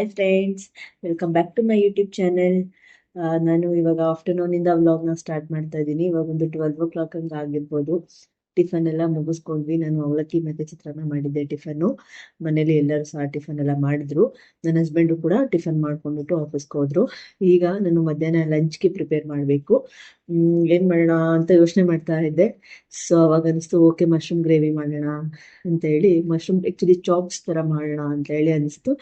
Hi friends welcome back to my YouTube channel ನಾನು ಇವಾಗ ಆಫ್ಟರ್ನೂನಿಂದ ವ್ಲಾಗ್ನ ಸ್ಟಾರ್ಟ್ ಮಾಡ್ತಾ ಇದ್ದೀನಿ. ಇವಾಗ ಒಂದು ಟ್ವೆಲ್ವ್ ಓ ಕ್ಲಾಕ್ ಹಂಗೆ ಆಗಿರ್ಬೋದು. ಟಿಫನ್ ಎಲ್ಲ ಮುಗಿಸ್ಕೊಂಡ್ವಿ. ನಾನು ಅವಲಕ್ಕಿ ಮತ್ತೆ ಚಿತ್ರಾನ್ನ ಮಾಡಿದ್ದೆ ಟಿಫನ್ ಮನೇಲಿ ಎಲ್ಲರೂ ಸಹ ಟಿಫನ್ ಎಲ್ಲ ಮಾಡಿದ್ರು. ನನ್ನ ಹಸ್ಬೆಂಡು ಕೂಡ ಟಿಫನ್ ಮಾಡ್ಕೊಂಡ್ಬಿಟ್ಟು ಆಫೀಸ್ಗೆ ಹೋದ್ರು. ಈಗ ನಾನು ಮಧ್ಯಾಹ್ನ ಲಂಚ್ಗೆ ಪ್ರಿಪೇರ್ ಮಾಡಬೇಕು. ಏನು ಮಾಡೋಣ ಅಂತ ಯೋಚನೆ ಮಾಡ್ತಾ ಇದ್ದೆ. ಸೊ ಅವಾಗ ಅನಿಸ್ತು ಓಕೆ ಮಶ್ರೂಮ್ ಗ್ರೇವಿ ಮಾಡೋಣ ಅಂತ ಹೇಳಿ ಮಶ್ರೂಮ್ ಆಕ್ಚುಲಿ ಚಾಪ್ಸ್ ತರ ಮಾಡೋಣ ಅಂತ ಹೇಳಿ ಅನಿಸ್ತು.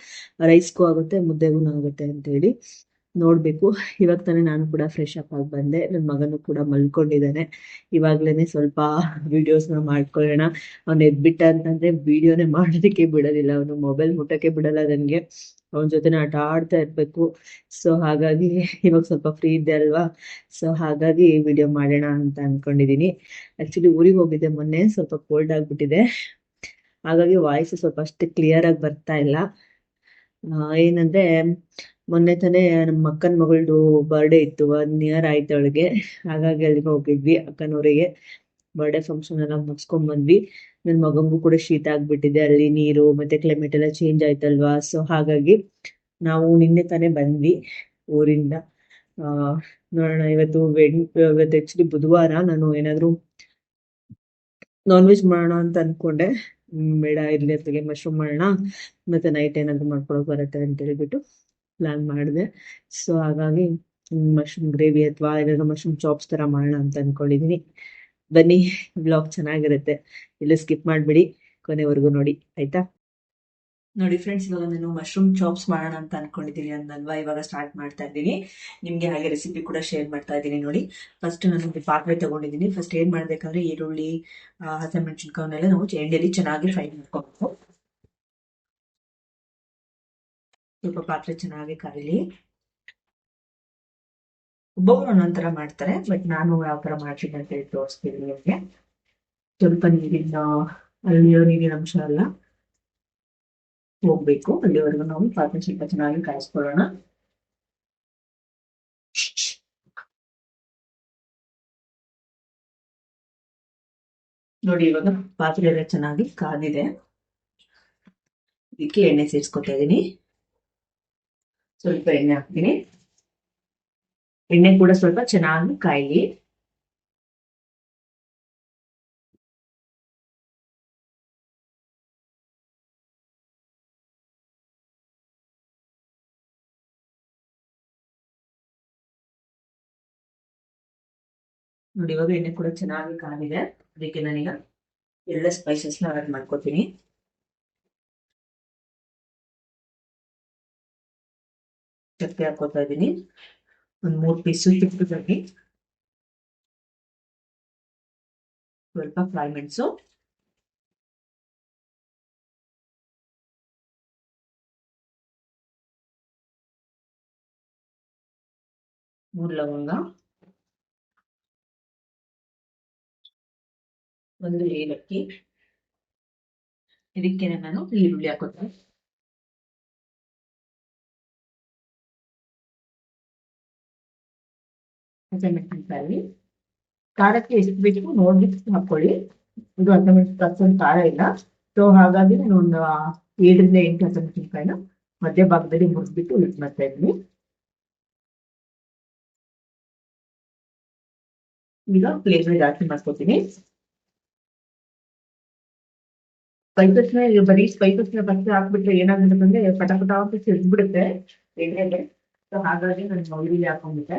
ರೈಸ್ಗೂ ಆಗುತ್ತೆ ಮುದ್ದೆಗೂ ಆಗುತ್ತೆ ಅಂತ ಹೇಳಿ. ನೋಡಬೇಕು. ಇವಾಗ ತಾನೇ ನಾನು ಕೂಡ ಫ್ರೆಶ್ ಅಪ್ ಆಗಿ ಬಂದೆ. ನನ್ನ ಮಗನೂ ಕೂಡ ಮಲ್ಕೊಂಡಿದ್ದಾನೆ. ಇವಾಗ್ಲೇನೆ ಸ್ವಲ್ಪ ವಿಡಿಯೋಸ್ನ ಮಾಡ್ಕೊಳ್ಳೋಣ. ಅವ್ನು ಎದ್ಬಿಟ್ಟ ಅಂತಂದ್ರೆ ವಿಡಿಯೋನೇ ಮಾಡೋದಕ್ಕೆ ಬಿಡೋದಿಲ್ಲ. ಅವನು ಮೊಬೈಲ್ ಮುಟ್ಟಕ್ಕೆ ಬಿಡಲ್ಲ ನನಗೆ. ಅವನ ಜೊತೆ ಆಟ ಆಡ್ತಾ ಇರ್ಬೇಕು. ಸೊ ಹಾಗಾಗಿ ಇವಾಗ ಸ್ವಲ್ಪ ಫ್ರೀ ಇದ್ದೆ ಅಲ್ವಾ? ಸೊ ಹಾಗಾಗಿ ವಿಡಿಯೋ ಮಾಡೋಣ ಅಂತ ಅನ್ಕೊಂಡಿದೀನಿ. ಆಕ್ಚುಲಿ ಊರಿಗೆ ಹೋಗಿದ್ದೆ ಮೊನ್ನೆ. ಸ್ವಲ್ಪ ಕೋಲ್ಡ್ ಆಗ್ಬಿಟ್ಟಿದೆ. ಹಾಗಾಗಿ ವಾಯ್ಸ್ ಸ್ವಲ್ಪ ಅಷ್ಟು ಕ್ಲಿಯರ್ ಆಗಿ ಬರ್ತಾ ಇಲ್ಲ. ಏನಂದ್ರೆ ಮೊನ್ನೆ ತಾನೇ ನಮ್ಮ ಅಕ್ಕನ ಮಗಳದು ಬರ್ಡೇ ಇತ್ತು ಒನ್ ಇಯರ್ ಆಯ್ತು ಅವಳಿಗೆ. ಹಾಗಾಗಿ ಅಲ್ಲಿಗೆ ಹೋಗಿದ್ವಿ ಅಕ್ಕನವರಿಗೆ. ಬರ್ಡೇ ಫಂಕ್ಷನ್ ಎಲ್ಲ ಮುಗಿಸ್ಕೊಂಡ್ ಬಂದ್ವಿ. ನನ್ನ ಮಗಂಗೂ ಕೂಡ ಶೀತ ಆಗ್ಬಿಟ್ಟಿದೆ, ಅಲ್ಲಿ ನೀರು ಮತ್ತೆ ಕ್ಲೈಮೇಟ್ ಎಲ್ಲ ಚೇಂಜ್ ಆಯ್ತಲ್ವಾ? ಸೊ ಹಾಗಾಗಿ ನಾವು ನಿನ್ನೆ ತಾನೇ ಬಂದ್ವಿ ಊರಿಂದ. ಆ, ನೋಡೋಣ, ಇವತ್ತು ಇವತ್ತು ಆಕ್ಚುಲಿ ಬುಧವಾರ ನಾನು ಏನಾದ್ರು ನಾನ್ ವೆಜ್ ಮಾಡೋಣ ಅಂತ ಅನ್ಕೊಂಡೆ. ಬೇಡ, ಇರ್ಲಿ ಅತ್ತಿಗೆ ಮಶ್ರೂಮ್ ಮಾಡೋಣ. ಮತ್ತೆ ನೈಟ್ ಏನಾದ್ರು ಮಾಡ್ಕೊಳಕ್ ಬರುತ್ತೆ ಅಂತ ಹೇಳ್ಬಿಟ್ಟು. ಪ್ಲಾನ್ ಮಾಡಿದೆ. ಸೊ ಹಾಗಾಗಿ ಮಶ್ರೂಮ್ ಗ್ರೇವಿ ಅಥವಾ ಏನಾದ್ರು ಮಶ್ರೂಮ್ ಚಾಪ್ಸ್ ತರ ಮಾಡೋಣ ಅಂತ ಅನ್ಕೊಂಡಿದೀನಿ. ಬನ್ನಿ ಬ್ಲಾಗ್ ಚೆನ್ನಾಗಿರುತ್ತೆ. ಇಲ್ಲ ಸ್ಕಿಪ್ ಮಾಡ್ಬಿಡಿ, ಕೊನೆವರೆಗೂ ನೋಡಿ, ಆಯ್ತಾ? ನೋಡಿ ಫ್ರೆಂಡ್ಸ್ ಇವಾಗ ನಾನು ಮಶ್ರೂಮ್ ಚಾಪ್ಸ್ ಮಾಡೋಣ ಅಂತ ಅನ್ಕೊಂಡಿದ್ದೀನಿ ಅಂದಲ್ವಾ ಇವಾಗ ಸ್ಟಾರ್ಟ್ ಮಾಡ್ತಾ ಇದ್ದೀನಿ. ನಿಮ್ಗೆ ಹಾಗೆ ರೆಸಿಪಿ ಕೂಡ ಶೇರ್ ಮಾಡ್ತಾ ಇದ್ದೀನಿ ನೋಡಿ. ಫಸ್ಟ್ ನಾನು ಪಾತ್ರೆ ತಗೊಂಡಿದ್ದೀನಿ. ಫಸ್ಟ್ ಏನ್ ಮಾಡ್ಬೇಕಂದ್ರೆ ಈರುಳ್ಳಿ ಹಸಿಮೆಣಸಿನ್ಕಾಯನ್ನೆಲ್ಲ ನಾವು ಚೆಂಡಲ್ಲಿ ಚೆನ್ನಾಗಿ ಫ್ರೈ ಮಾಡ್ಕೋಬೇಕು. ಸ್ವಲ್ಪ ಪಾತ್ರೆ ಚೆನ್ನಾಗಿ ಕಾಯಿಲಿ ಒಬ್ಬೊಬ್ರು ಒಂದೊಂದ್ ತರ ಮಾಡ್ತಾರೆ, ಬಟ್ ನಾನು ಯಾವ ತರ ಮಾಡ್ತೀನಿ ಅಂತ ಹೇಳಿ ತೋರಿಸ್ತೀನಿ ನಿಮಗೆ. ಸ್ವಲ್ಪ ನೀರಿನ, ಅಲ್ಲಿಯೋ ನೀರಿನ ಅಂಶ ಎಲ್ಲ ಹೋಗ್ಬೇಕು, ಅಲ್ಲಿವರೆಗೂ ನಾವು ಪಾತ್ರೆ ಸ್ವಲ್ಪ ಚೆನ್ನಾಗಿ ಕಾಯಿಸ್ಕೊಳ್ಳೋಣ. ನೋಡಿ, ಇವಾಗ ಪಾತ್ರೆ ಎಲ್ಲ ಚೆನ್ನಾಗಿ ಕಾದಿದೆ. ಇದಕ್ಕೆ ಎಣ್ಣೆ ಸೇರಿಸ್ಕೊತಾ ಇದ್ದೀನಿ ಸ್ವಲ್ಪ ಎಣ್ಣೆ ಹಾಕ್ತೀನಿ. ಎಣ್ಣೆ ಕೂಡ ಸ್ವಲ್ಪ ಚೆನ್ನಾಗಿ ಕಾಯಲಿ. ನೋಡಿ, ಇವಾಗ ಎಣ್ಣೆ ಕೂಡ ಚೆನ್ನಾಗಿ ಕಾದಿದೆ ಅದಕ್ಕೆ ನಾನೀಗ ಎಲ್ಲ ಸ್ಪೈಸಸ್ನ ಆಡ್ ಮಾಡ್ಕೊತೀನಿ. ಚಕ್ಕೆ ಹಾಕೋತಾ ಇದ್ದೀನಿ ಒಂದ್ ಮೂರ್ ಪೀಸು ತುಪ್ಪದಲ್ಲಿ ಸ್ವಲ್ಪ ಫ್ರೈ ಮೆಣಸು ಮೂರ್ ಲವಂಗ. ಒಂದು ಏಲಕ್ಕಿ. ಇದಕ್ಕೆ ನಾನು ಈರುಳ್ಳಿ ಹಾಕೋತೀನಿ. ಹಸಿಮೆಣಸಿನಕಾಯಿ ಖಾರಕ್ಕೆ ಎಷ್ಟು ಬೇಕು ನೋಡ್ಬಿಟ್ಟು ಹಾಕೊಳ್ಳಿ ಇದು ಹಸಿಮೆಣಸಿನಕಾಯಿ ಅಷ್ಟೊಂದು ಖಾರ ಇಲ್ಲ. ಸೊ ಹಾಗಾಗಿ ನಾನು ಒಂದು ಏಳರಿಂದ ಎಂಟು ಹಸಿಮೆಣಸಿನಕಾಯಿನ ಮಧ್ಯ ಭಾಗದಲ್ಲಿ ಮುರಿದ್ಬಿಟ್ಟು ಮಿಕ್ಸ್ ಮಾಡ್ತಾ ಇದ್ದೀನಿ. ಈಗ ಫ್ಲೇವರ್ ಜಾಸ್ತಿ ಮಾಡ್ಕೊತೀನಿ. ಸ್ಪೈಸಸ್ನ ಬರೀ ಸ್ಪೈಸಸ್ನ ಫಸ್ಟ್ ಹಾಕ್ಬಿಟ್ರೆ ಏನಾಗುತ್ತೆ ಅಂದ್ರೆ ಪಟ ಪಟ ಅಂತ ಸಿಡ್ಬಿಡುತ್ತೆ ಎಣ್ಣೆಗೆ ಸೊ ಹಾಗಾಗಿ ನಾನು ಈರುಳ್ಳಿ ಹಾಕೊಂಡ್ಬಿಟ್ಟೆ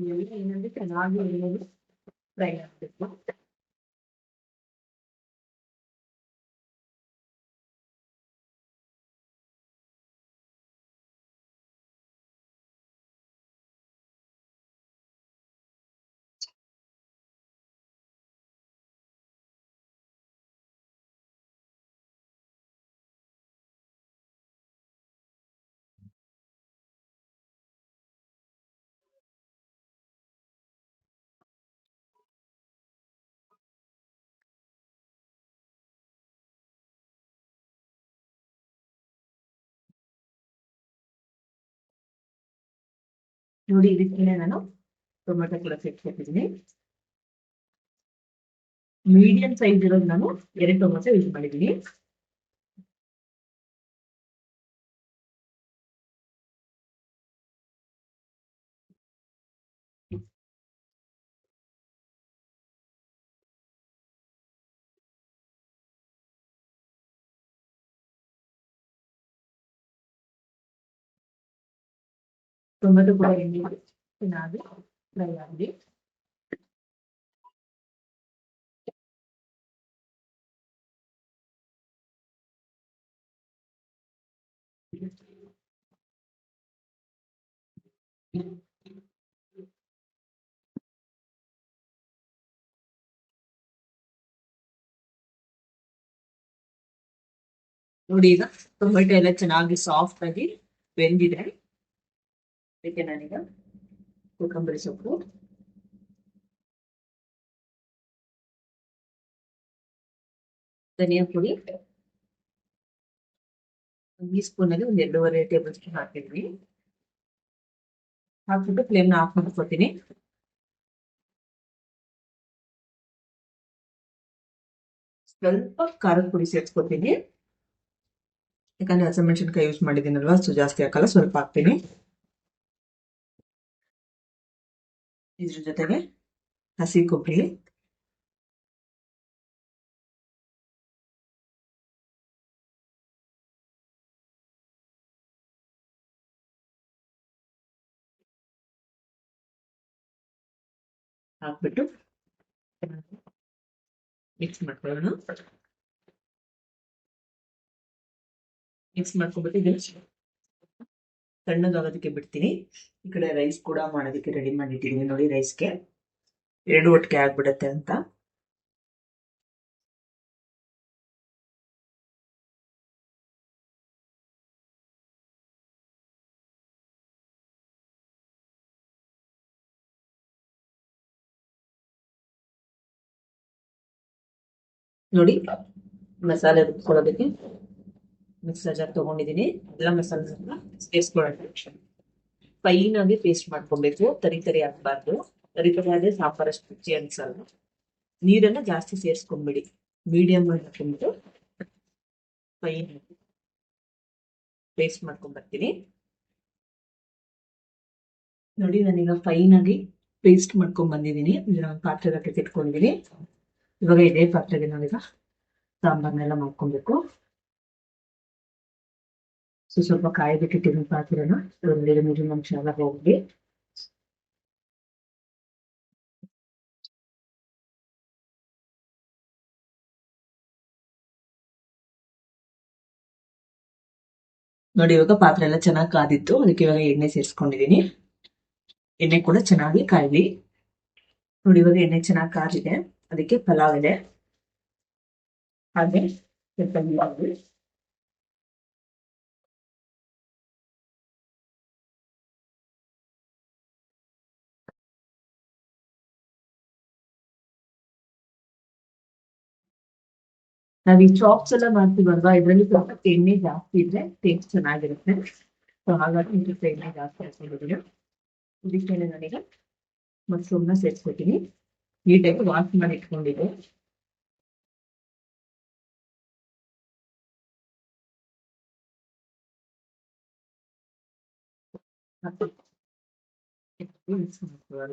ಇವೆಲ್ಲ ಏನಂದ್ರೆ ಚೆನ್ನಾಗಿ ಎಣ್ಣೆಗೆ ಫ್ರೈ ನೋಡಿ ಇದಕ್ಕೆ ನಾನು ಟೊಮೆಟೊ ಕೂಡ ಸೇರ್ಸ್ಕೊತಿದ್ದೀನಿ ಮೀಡಿಯಂ ಸೈಜ್ ಇರೋದು ನಾನು ಎರಡು ಟೊಮೆಟೊ ಯೂಸ್ ಮಾಡಿದ್ದೀನಿ. ಟೊಮೆಟೊ ಕೂಡ ಎಣ್ಣೆ ಚೆನ್ನಾಗಿ ಫ್ರೈ ಆಗಿದೆ. ನೋಡಿ ಈಗ ಟೊಮೆಟೊ ಎಲ್ಲ ಚೆನ್ನಾಗಿ ಸಾಫ್ಟ್ ಆಗಿ ಬೆಂದಿದೆ. ಅದಕ್ಕೆ ನಾನೀಗ ಕೊತ್ತಂಬರಿ ಸೊಪ್ಪು. ಧನಿಯಾ ಪುಡಿ. ಈ ಸ್ಪೂನ್ ಒಂದು ಎರಡೂವರೆ ಟೇಬಲ್ ಸ್ಪೂನ್ ಹಾಕಿದ್ವಿ. ಹಾಕ್ಬಿಟ್ಟು ಫ್ಲೇಮ್ನ ಆಫ್ ಮಾಡ್ಕೊತೀನಿ. ಸ್ವಲ್ಪ ಖಾರದ ಪುಡಿ ಸೇರಿಸ್ಕೊತೀನಿ. ಯಾಕಂದ್ರೆ ಹಸಿಮೆಣಸಿನ್ಕಾಯಿ ಯೂಸ್ ಮಾಡಿದ್ದೀನಲ್ವಾ ಸೊ ಜಾಸ್ತಿ ಹಾಕಲ್ಲ, ಸ್ವಲ್ಪ ಹಾಕ್ತೀನಿ. ಇದ್ರ ಜೊತೆಗೆ ಹಸಿ ಕೊಬ್ಬರಿ ಹಾಕ್ಬಿಟ್ಟು ಮಿಕ್ಸ್ ಮಾಡ್ಕೊಳ್ಳೋಣ. ಮಿಕ್ಸ್ ಮಾಡ್ಕೊಂಡ್ಬಿಟ್ಟು ಇದನ್ನ ತಣ್ಣಗಾಗೋದಕ್ಕೆ ಬಿಡ್ತೀನಿ. ಈ ಕಡೆ ರೈಸ್ ಕೂಡ ಮಾಡೋದಕ್ಕೆ ರೆಡಿ ಮಾಡಿಟ್ಟಿದ್ದೀನಿ ನೋಡಿ ರೈಸ್ಗೆ ಎರಡು ಒಟ್ಟಿಗೆ ಆಗ್ಬಿಡತ್ತೆ ಅಂತ. ನೋಡಿ ಮಸಾಲೆ ರುಬ್ಕೊಳ್ಳೋದಕ್ಕೆ ಮಿಕ್ಸರ್ ಜಾರ್ ತಗೊಂಡಿದ್ದೀನಿ ಎಲ್ಲ ಮಸಾಲೆ ಸೇರಿಸ್ಕೊಳ್ಳೋಣ ಫೈನ್ ಆಗಿ ಪೇಸ್ಟ್ ಮಾಡ್ಕೊಬೇಕು. ತರಿ ತರಿ ಹಾಕ್ಬಾರ್ದು ತರಿ ತರಿ ಆದ್ರೆ ಸಾಂಬಾರ್ ಅಷ್ಟು ರುಚಿ ಅನ್ಸಲ್ಲ. ನೀರನ್ನ ಜಾಸ್ತಿ ಸೇರಿಸ್ಕೊಂಬಿಡಿ. ಮೀಡಿಯಂ ಆಗಿ ಹಾಕೊಂಡ್ಬಿಟ್ಟು ಫೈನ್ ಪೇಸ್ಟ್ ಮಾಡ್ಕೊಂಡ್ ಬರ್ತೀನಿ ನೋಡಿ, ನಾನೀಗ ಫೈನ್ ಆಗಿ ಪೇಸ್ಟ್ ಮಾಡ್ಕೊಂಡ್ ಬಂದಿದ್ದೀನಿ ಇದನ್ನ ಪಾತ್ರೆಗೆ ಇವಾಗ ಇದೇ ಪಾತ್ರೆಗೆ ನಾವೀಗ ಸಾಂಬಾರ್ನೆಲ್ಲ ಮಾಡ್ಕೊಬೇಕು. ಸ್ವಲ್ಪ ಕಾಯಿ ಬಿಟ್ಟಿಟ್ಟಿದ್ದೀನಿ ಪಾತ್ರೆನ ಒಂದೆರಡು ನೀರಿನ ಅಂಶ ಎಲ್ಲ ಹೋಗಿ. ನೋಡಿ, ಇವಾಗ ಪಾತ್ರೆ ಎಲ್ಲ ಚೆನ್ನಾಗಿ ಕಾದಿತ್ತು. ಅದಕ್ಕೆ ಇವಾಗ ಎಣ್ಣೆ ಸೇರಿಸ್ಕೊಂಡಿದ್ದೀನಿ ಎಣ್ಣೆ ಕೂಡ ಚೆನ್ನಾಗಿ ಕಾಯ್ಲಿ. ನೋಡಿ, ಇವಾಗ ಎಣ್ಣೆ ಚೆನ್ನಾಗಿ ಕಾದಿದೆ ಅದಕ್ಕೆ ಪಲಾವ್ ಇದೆ. ಹಾಗೆ ಸ್ವಲ್ಪ ನಾವ್ ಈ ಚಾಪ್ಸ್ ಎಲ್ಲ ಮಾಡ್ತೀವಲ್ವಾ? ಇದರಲ್ಲಿ ಸ್ವಲ್ಪ ಎಣ್ಣೆ ಜಾಸ್ತಿ ಇದ್ರೆ ಟೇಸ್ಟ್ ಚೆನ್ನಾಗಿರುತ್ತೆ. ಸೊ ಹಾಗಾಗಿ ಇದಕ್ಕೆ ಎಣ್ಣೆ ಜಾಸ್ತಿ ಹಾಕೊಂಡಿದ್ದೀನಿ ಇದಕ್ಕೆ ನನಗೆ ಮಶ್ರೂಮ್ನ ಸೇರಿಸ್ಕೊತೀನಿ. ನೀಟಾಗಿ ವಾಶ್ ಮಾಡಿ ಇಟ್ಕೊಂಡಿದ್ದೆ. ಮಿಕ್ಸ್ ಮಾಡ್ಕೊಳ್ಳೋಣ.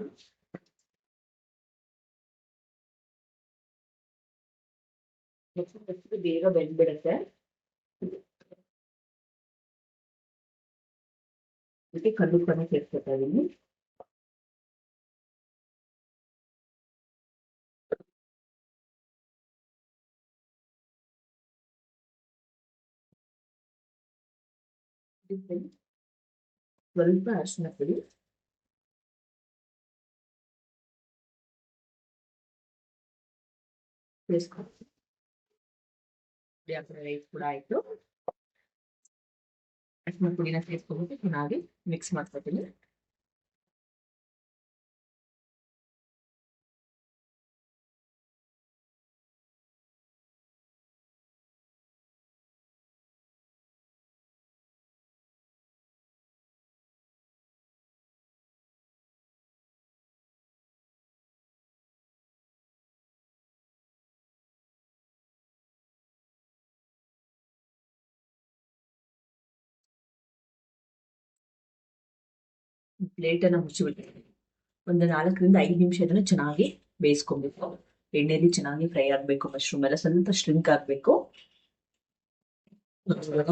ನೆಕ್ಸ್ಟ್ ಬೇಗ ಬೆಂದ್ಬಿಡುತ್ತೆ. ಅದಕ್ಕೆ ಕಲ್ಲು ಕಣ್ಣು ಸೇರ್ಸ್ಕೊತಾ ಇದೀನಿ. ಸ್ವಲ್ಪ ಅರಿಶಿನ ಪುಡಿ. ಸೇರಿಸ್ಕೊತೀನಿ ರೈಸ್ ಕೂಡ ಆಯ್ತು ಅರಿಶಿನ ಪುಡಿನ ಸೇರಿಸ್ಕೊಂಡ್ಬಿಟ್ಟು ಚೆನ್ನಾಗಿ ಮಿಕ್ಸ್ ಮಾಡ್ಕೊತೀನಿ ಪ್ಲೇಟನ್ನು ಮುಚ್ಚಿಬಿಟ್ಟು ಒಂದು ನಾಲ್ಕರಿಂದ ಐದು ನಿಮಿಷ ಇದನ್ನು ಚೆನ್ನಾಗಿ ಬೇಯಿಸ್ಕೊಬೇಕು. ಎಣ್ಣೆಯಲ್ಲಿ ಚೆನ್ನಾಗಿ ಫ್ರೈ ಆಗಬೇಕು ಮಶ್ರೂಮ್ ಎಲ್ಲ ಸ್ವಲ್ಪ ಶ್ರಿಂಕ್ ಆಗಬೇಕು.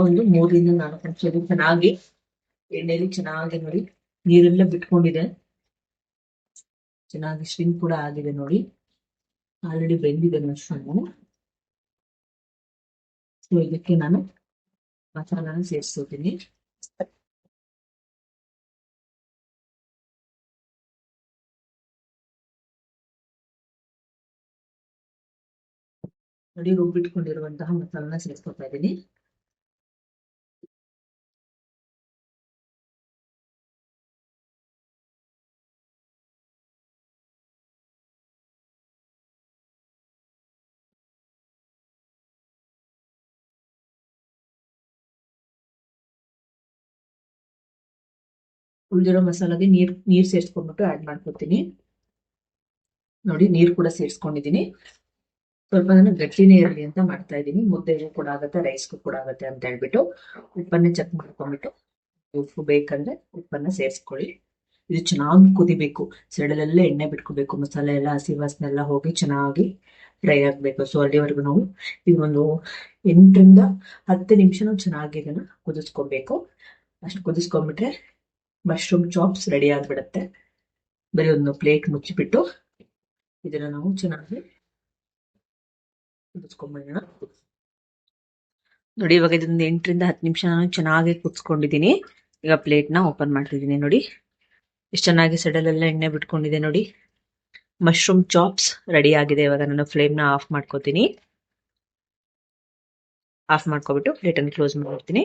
ಒಂದು ಮೂರರಿಂದ ನಾಲ್ಕು ನಿಮಿಷ ಚೆನ್ನಾಗಿ ಎಣ್ಣೆಯಲ್ಲಿ ಚೆನ್ನಾಗಿ ನೋಡಿ ನೀರೆಲ್ಲ ಬಿಟ್ಕೊಂಡಿದೆ. ಚೆನ್ನಾಗಿ ಶ್ರಿಂಕ್ ಕೂಡ ಆಗಿದೆ ನೋಡಿ. ಆಲ್ರೆಡಿ ಬೆಂದಿದೆ ಮಶ್ರೂಮು ಸೊ ಇದಕ್ಕೆ ನಾನು ಮಸಾಲಾನ ಸೇರಿಸ್ತೀನಿ ನೋಡಿ ರುಬ್ಬಿಟ್ಕೊಂಡಿರುವಂತಹ ಮಸಾಲನ ಸೇರಿಸ್ಕೊತಾ ಇದ್ದೀನಿ. ಉಳಿದಿರೋ ಮಸಾಲಾಗೆ ನೀರ್ ನೀರ್ ಸೇರಿಸ್ಕೊಂಡ್ಬಿಟ್ಟು ಆಡ್ ಮಾಡ್ಕೊತೀನಿ. ನೋಡಿ ನೀರ್ ಕೂಡ ಸೇರಿಸ್ಕೊಂಡಿದ್ದೀನಿ. ಸ್ವಲ್ಪ ನಾನು ಗಟ್ಟಿನೇ ಇರಲಿ ಅಂತ ಮಾಡ್ತಾ ಇದ್ದೀನಿ. ಮುದ್ದೆಗೂ ಕೂಡ ಆಗುತ್ತೆ ರೈಸ್ಗೂ ಕೂಡ ಆಗುತ್ತೆ ಅಂತ ಹೇಳ್ಬಿಟ್ಟು ಉಪ್ಪನ್ನ ಚೆಕ್ ಮಾಡ್ಕೊಂಡ್ಬಿಟ್ಟು ಉಪ್ಪು ಬೇಕಂದ್ರೆ ಉಪ್ಪನ್ನ ಸೇರಿಸ್ಕೊಳ್ಳಿ. ಇದು ಚೆನ್ನಾಗಿ ಕುದಿಬೇಕು. ಸೈಡಲ್ಲೆಲ್ಲ ಎಣ್ಣೆ ಬಿಟ್ಕೋಬೇಕು. ಮಸಾಲೆ ಎಲ್ಲ, ಹಸಿ ವಾಸನೆ ಎಲ್ಲ ಹೋಗಿ ಚೆನ್ನಾಗಿ ಫ್ರೈ ಆಗಬೇಕು. ಸೊ ಅಲ್ಲಿವರೆಗೂ ನಾವು ಒಂದು ಎಂಟರಿಂದ ಹತ್ತು ನಿಮಿಷನೂ ಚೆನ್ನಾಗಿ ಇದನ್ನ ಕುದಿಸ್ಕೊಬೇಕು. ಅಷ್ಟು ಕುದಿಸ್ಕೊಂಡ್ಬಿಟ್ರೆ ಮಶ್ರೂಮ್ ಚಾಪ್ಸ್ ರೆಡಿ ಆಗ್ಬಿಡುತ್ತೆ. ಬರೀ ಒಂದು ಪ್ಲೇಟ್ ಮುಚ್ಚಿಬಿಟ್ಟು ಇದನ್ನ ನಾವು ಚೆನ್ನಾಗಿ ನೋಡಿ, ಇವಾಗ ಇದೊಂದು ಎಂಟರಿಂದ ಹತ್ತು ನಿಮಿಷ ನಾನು ಚೆನ್ನಾಗಿ ಕುದಿಸ್ಕೊಂಡಿದ್ದೀನಿ ಈಗ ಪ್ಲೇಟ್ನ ಓಪನ್ ಮಾಡ್ತಿದ್ದೀನಿ ನೋಡಿ. ಎಷ್ಟು ಚೆನ್ನಾಗಿ ಸೆಡಲೆಲ್ಲ ಎಣ್ಣೆ ಬಿಟ್ಕೊಂಡಿದೆ ನೋಡಿ. ಮಶ್ರೂಮ್ ಚಾಪ್ಸ್ ರೆಡಿ ಆಗಿದೆ. ಇವಾಗ ನಾನು ಫ್ಲೇಮ್ನ ಆಫ್ ಮಾಡ್ಕೋತೀನಿ. ಆಫ್ ಮಾಡ್ಕೊಬಿಟ್ಟು ಪ್ಲೇಟನ್ನು ಕ್ಲೋಸ್ ಮಾಡ್ತೀನಿ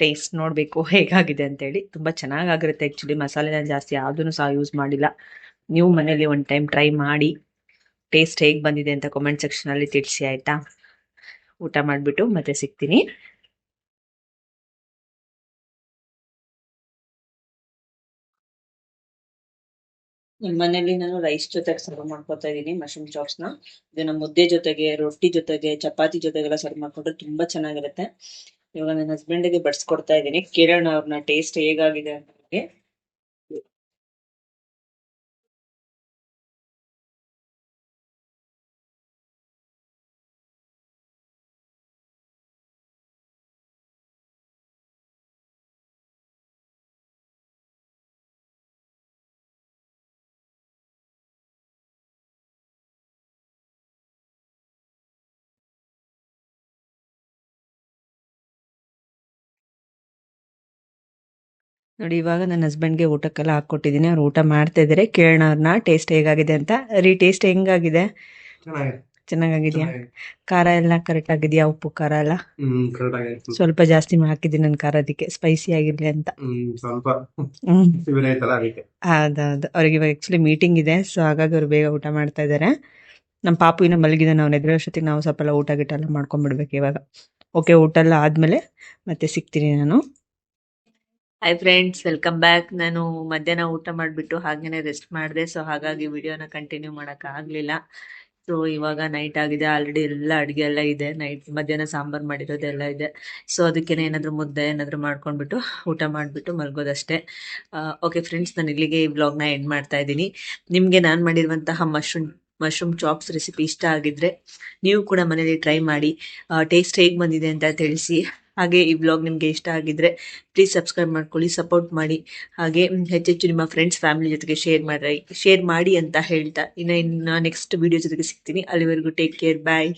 ಟೇಸ್ಟ್ ನೋಡಬೇಕು ಹೇಗಾಗಿದೆ ಅಂತೇಳಿ. ತುಂಬ ಚೆನ್ನಾಗಾಗಿರುತ್ತೆ ಆ್ಯಕ್ಚುಲಿ ಮಸಾಲೆನ ಜಾಸ್ತಿ ಯಾವುದನ್ನು ಸಹ ಯೂಸ್ ಮಾಡಿಲ್ಲ. ನೀವು ಮನೇಲಿ ಒನ್ ಟೈಮ್ ಟ್ರೈ ಮಾಡಿ. ಟೇಸ್ಟ್ ಹೇಗೆ ಬಂದಿದೆ ಅಂತ ಕಾಮೆಂಟ್ ಸೆಕ್ಷನಲ್ಲಿ ತಿಳಿಸಿ ಆಯ್ತಾ? ಊಟ ಮಾಡಿಬಿಟ್ಟು ಮತ್ತೆ ಸಿಗ್ತೀನಿ. ನಮ್ಮ ಮನೇಲಿ ನಾನು ರೈಸ್ ಜೊತೆಗೆ ಸರ್ವ್ ಮಾಡ್ಕೊತಾ ಇದ್ದೀನಿ ಮಶ್ರೂಮ್ ಚಾಪ್ಸ್ನ. ಇದನ್ನ ಮುದ್ದೆ ಜೊತೆಗೆ, ರೊಟ್ಟಿ ಜೊತೆಗೆ, ಚಪಾತಿ ಜೊತೆಗೆಲ್ಲ ಸರ್ವ್ ಮಾಡ್ಕೊಂಡ್ರೆ ತುಂಬಾ ಚೆನ್ನಾಗಿರುತ್ತೆ. ಇವಾಗ ನನ್ನ ಹಸ್ಬೆಂಡ್ಗೆ ಬಡ್ಸ್ಕೊಡ್ತಾ ಇದ್ದೀನಿ. ಕೇಳೋಣ ಅವ್ರನ್ನ ಟೇಸ್ಟ್ ಹೇಗಾಗಿದೆ ಅಂತ. ನೋಡಿ ಇವಾಗ ನನ್ನ ಹಸ್ಬೆಂಡ್ಗೆ ಊಟಕ್ಕೆಲ್ಲ ಹಾಕ್ಕೊಟ್ಟಿದ್ದೀನಿ. ಅವ್ರು ಊಟ ಮಾಡ್ತಾ ಇದ್ದಾರೆ. ಕೇಳೋಣ ಅವ್ರನ್ನ ಟೇಸ್ಟ್ ಹೇಗಾಗಿದೆ ಅಂತ. ರೀ ಟೇಸ್ಟ್ ಹೆಂಗಾಗಿದೆ? ಚೆನ್ನಾಗಾಗಿದೆಯಾ. ಖಾರ ಎಲ್ಲ ಕರೆಕ್ಟ್ ಆಗಿದೆಯಾ? ಉಪ್ಪು ಖಾರ ಎಲ್ಲ? ಸ್ವಲ್ಪ ಜಾಸ್ತಿ ಹಾಕಿದ್ದೀನಿ ನನ್ನ ಖಾರ ಅದಕ್ಕೆ. ಸ್ಪೈಸಿ ಆಗಿರ್ಲಿ ಅಂತ. ಹೌದೌದು. ಅವ್ರಿಗೆ ಇವಾಗ ಆಕ್ಚುಲಿ ಮೀಟಿಂಗ್ ಇದೆ. ಸೊ ಹಾಗಾಗಿ ಅವ್ರು ಬೇಗ ಊಟ ಮಾಡ್ತಾ ಇದ್ದಾರೆ. ನಮ್ಮ ಪಾಪು ಇನ್ನೂ ಮಲಗಿದೆ ನಾವು ಎದುರಷ್ಟೊತ್ತಿಗೆ ನಾವು ಸ್ವಲ್ಪ ಎಲ್ಲ ಊಟ ಗಿಟ ಎಲ್ಲ ಮಾಡ್ಕೊಂಡ್ಬಿಡ್ಬೇಕು ಇವಾಗ. ಓಕೆ ಊಟ ಎಲ್ಲ ಆದಮೇಲೆ ಮತ್ತೆ ಸಿಗ್ತೀನಿ ನಾನು. ಹಾಯ್ ಫ್ರೆಂಡ್ಸ್ ವೆಲ್ಕಮ್ ಬ್ಯಾಕ್ ನಾನು ಮಧ್ಯಾಹ್ನ ಊಟ ಮಾಡಿಬಿಟ್ಟು ಹಾಗೇನೆ ರೆಸ್ಟ್ ಮಾಡಿದೆ. ಸೊ ಹಾಗಾಗಿ ವಿಡಿಯೋನ ಕಂಟಿನ್ಯೂ ಮಾಡೋಕ್ಕಾಗಲಿಲ್ಲ ಸೊ ಇವಾಗ ನೈಟ್ ಆಗಿದೆ. ಆಲ್ರೆಡಿ ಎಲ್ಲ ಅಡುಗೆ ಎಲ್ಲ ಇದೆ. ನೈಟ್ ಮಧ್ಯಾಹ್ನ ಸಾಂಬಾರು ಮಾಡಿರೋದೆಲ್ಲ ಇದೆ. ಸೊ ಅದಕ್ಕೇನೆ ಏನಾದರೂ ಮುದ್ದೆ ಏನಾದರೂ ಮಾಡ್ಕೊಂಡ್ಬಿಟ್ಟು ಊಟ ಮಾಡಿಬಿಟ್ಟು ಮಲ್ಗೋದಷ್ಟೇ. ಓಕೆ ಫ್ರೆಂಡ್ಸ್ ನಾನು ಇಲ್ಲಿಗೆ ಈ ವ್ಲಾಗ್ನ ಎಂಡ್ ಮಾಡ್ತಾ ಇದ್ದೀನಿ. ನಿಮಗೆ ನಾನು ಮಾಡಿರುವಂತಹ ಮಶ್ರೂಮ್ ಮಶ್ರೂಮ್ ಚಾಪ್ಸ್ ರೆಸಿಪಿ ಇಷ್ಟ ಆಗಿದ್ರೆ ನೀವು ಕೂಡ ಮನೇಲಿ ಟ್ರೈ ಮಾಡಿ. ಟೇಸ್ಟ್ ಹೇಗೆ ಬಂದಿದೆ ಅಂತ ತಿಳಿಸಿ. ಹಾಗೆ ಈ ವ್ಲಾಗ್ ನಿಮಗೆ ಇಷ್ಟ ಆಗಿದ್ರೆ ಪ್ಲೀಸ್ ಸಬ್ಸ್ಕ್ರೈಬ್ ಮಾಡ್ಕೊಳ್ಳಿ ಸಪೋರ್ಟ್ ಮಾಡಿ. ಹಾಗೆ ಹೆಚ್ಚೆಚ್ಚು ನಿಮ್ಮ ಫ್ರೆಂಡ್ಸ್ ಫ್ಯಾಮಿಲಿ ಜೊತೆಗೆ ಶೇರ್ ಮಾಡಿ ಶೇರ್ ಮಾಡಿ ಅಂತ ಹೇಳ್ತಾ. ಇನ್ನು ಇನ್ನು ನೆಕ್ಸ್ಟ್ ವಿಡಿಯೋ ಜೊತೆಗೆ ಸಿಗ್ತೀನಿ. ಅಲ್ಲಿವರೆಗೂ ಟೇಕ್ ಕೇರ್ ಬಾಯ್